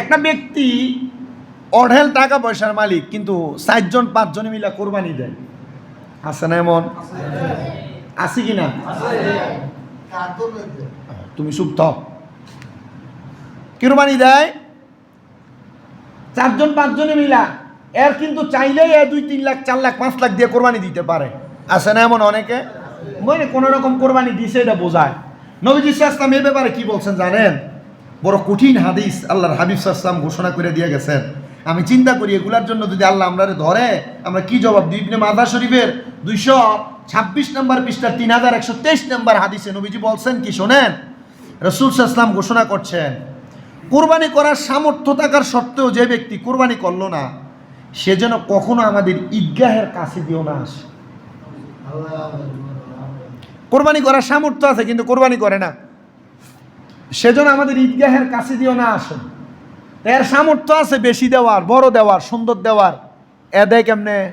একটা ব্যক্তি অঢেল টাকা পয়সার মালিক, কিন্তু চারজন পাঁচজনে মিলে কোরবানি দেয়। আছে না এমন? আছে কি না? তুমি থাও কোরবানি দেয়। চারজন, পাঁচজনে মিলা এর কিন্তু চাইলেই এ দুই, তিন লাখ, চার লাখ, পাঁচ লাখ দিয়ে কোরবানি দিতে পারে। আছে না এমন অনেকে? মানে কোনো রকম কোরবানি দিছে, এটা বোঝায়। নবীজি ইসলাম এ ব্যাপারে কি বলছেন জানেন? বড় কঠিন হাদিস আল্লাহর হাবিব সাল্লাম ঘোষণা করে দিয়ে গেছেন। আমি চিন্তা করি এগুলার জন্য যদি আল্লাহ আমরারে ধরে, আমরা কি জবাব দিই? ইবনে মাদা শরীফের দুইশো ছাব্বিশ নম্বর পৃষ্ঠার তিন হাজার একশো তেইশ নম্বর হাদিসে নবীজি বলছেন, কি শোনেন? রসুল সাল্লাম ঘোষণা করছেন, কোরবানি করার সামর্থ্য থাকার সত্ত্বেও যে ব্যক্তি কোরবানি করল না, সে যেন কখনো আমাদের ঈদগাহের কাছে দিও না আসে। কোরবানি করার সামর্থ্য আছে, কিন্তু কোরবানি করে না। সেজন্য আমাদের ঈদগাহের কাছে দিও না আসে। এর সামর্থ্য আছে বেশি দেওয়ার, বড় দেওয়ার, সুন্দর দেওয়ার। এ দেয় কেমনে?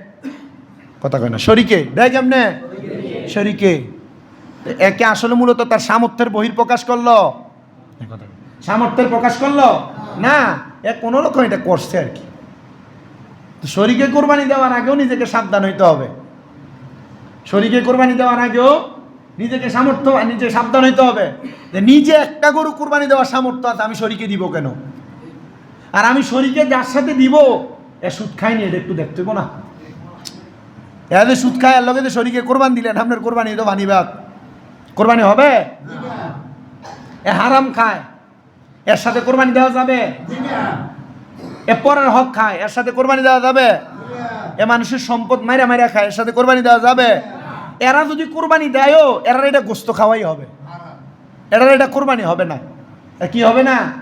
কথা কয় না, শরিকে। দেয় কেমনে? শরিকে। একে আসলে মূলত তার সামর্থ্যের বহির প্রকাশ করল। সামর্থ্যের প্রকাশ করল? না, এ কোনো রকম এটা করছে আর কি। শরীকে কোরবানি দেওয়ার আগেও নিজেকে সাবধান হইতে হবে। শরীকে কোরবানি দেওয়ার আগেও নিজেকে সামর্থ্য নিজে সাবধান হইতে হবে। যে নিজে একটা গরু কোরবানি দেওয়ার সামর্থ্য আছে, আমি শরীকে দিব কেন? আর আমি শরীকে যার সাথে দিব, এ সুদ খাইনি এটা একটু দেখতে না। এদের সুদ খায় লগে যে শরীকে কোরবান দিলেন, আপনার কোরবানি তো বানিবাদ কোরবানি হবে? এ হারাম খায়, এর সাথে কোরবানি দেওয়া যাবে? এ পরের হক খায়, এর সাথে কোরবানি দেওয়া যাবে? এ মানুষের সম্পদ মাইরা মাইরা খায়, এর সাথে কোরবানি দেওয়া যাবে? এরা যদি কোরবানি দেয়ও এরা এটা গোস্ত খাওয়াই হবে। এরা এটা কোরবানি হবে না। কি হবে না?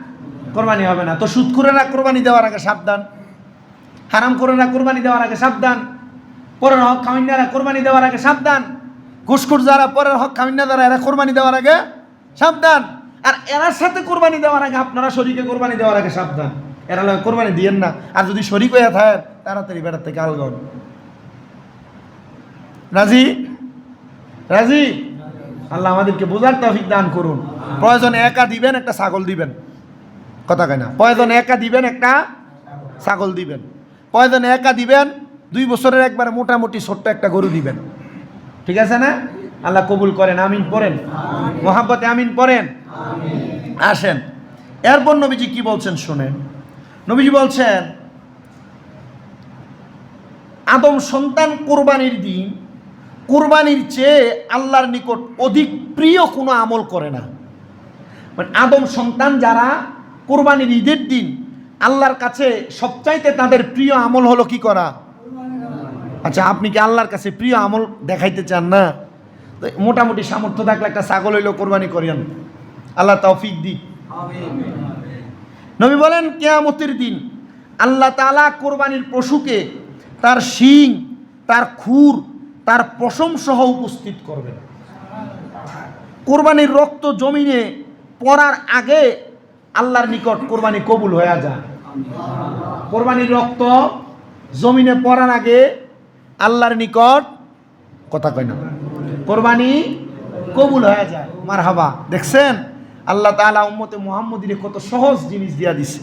কোরবানি হবে না। তো সুদ করে না কোরবানি দেওয়ার আগে সাবধান। হারাম করে না কোরবানি দেওয়ার আগে সাবধান। পরের হক খামিনারা কোরবানি দেওয়ার আগে সাবধান। ঘুষখুর যারা পরের হক খামিনা যারা এরা কোরবানি দেওয়ার আগে সাবধান। আর এরার সাথে কোরবানি দেওয়ার আগে আপনারা শরীকে কোরবানি দেওয়ার আগে সাবধান। এরা কোরবানি দিয়েন না। আর যদি শরিক হয়ে থাকেন, তাড়াতাড়ি বেড়ার থেকে আলগন রাজি? রাজি? আল্লাহ আমাদেরকে বোঝার তৌফিক দান করুন। প্রয়োজনে একা দিবেন একটা ছাগল দিবেন। কথা কেনা প্রয়োজনে একা দিবেন একটা ছাগল দিবেন। প্রয়োজনে একা দিবেন দুই বছরের একবার মোটামুটি ছোট্ট একটা গরু দিবেন। ঠিক আছে না? আল্লাহ কবুল করেন আমিন পড়েন। মোহাব্বতে আমিন পড়েন। আসেন। এরপর নবীজি কি বলছেন শুনেন। নবীজি বলছেন আদম সন্তান কোরবানির দিন কোরবানির চেয়ে আল্লাহর নিকট অধিক প্রিয় কোনো আমল করে না। মানে আদম সন্তান যারা কোরবানির ঈদের দিন আল্লাহর কাছে সবচাইতে তাদের প্রিয় আমল হলো কি করা? আচ্ছা আপনি কি আল্লাহর কাছে প্রিয় আমল দেখাইতে চান না? মোটামুটি সামর্থ্য থাকলে একটা ছাগল হইলেও কোরবানি করিয়েন আল্লাহ তৌফিক দিক। নবী বলেন, কেয়ামতের দিন আল্লাহ তালা কোরবানির পশুকে তার শিং, তার খুর তার পশম সহ উপস্থিত করবেন কোরবানির রক্ত জমিনে পড়ার আগে আল্লাহর নিকট কোরবানি কবুল হয়ে যায় কোরবানির রক্ত জমিনে পড়ার আগে আল্লাহর নিকট কথা কয় না। কোরবানি কবুল হয়ে যায়। মার হাবা দেখছেন? আল্লাহ তালা উম্মতে মোহাম্মদিনে কত সহজ জিনিস দিয়া দিছে।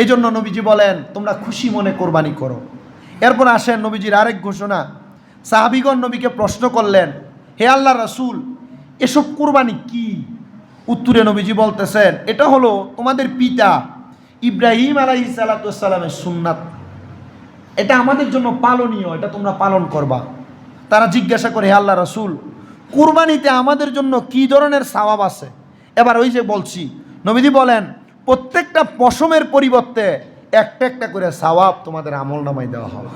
এই জন্য নবীজি বলেন, তোমরা খুশি মনে কোরবানি করো। এরপর আসেন নবীজির আরেক ঘোষণা। সাহাবিগণ নবীকে প্রশ্ন করলেন, হে আল্লাহ রাসূল, এসব কোরবানি কি? উত্তরে নবীজি বলতেছেন, এটা হলো তোমাদের পিতা ইব্রাহিম আলাইহি সালাতামের সুন্নাত। এটা আমাদের জন্য পালনীয়, এটা তোমরা পালন করবা। তারা জিজ্ঞাসা করে, হে আল্লাহ রসুল, কুরবানিতে আমাদের জন্য কি ধরনের সওয়াব আছে? এবার ওই যে বলছি, নবীজি বলেন, প্রত্যেকটা পশমের পরিবর্তে একটা একটা করে সওয়াব তোমাদের আমল নামাই দেওয়া হবে।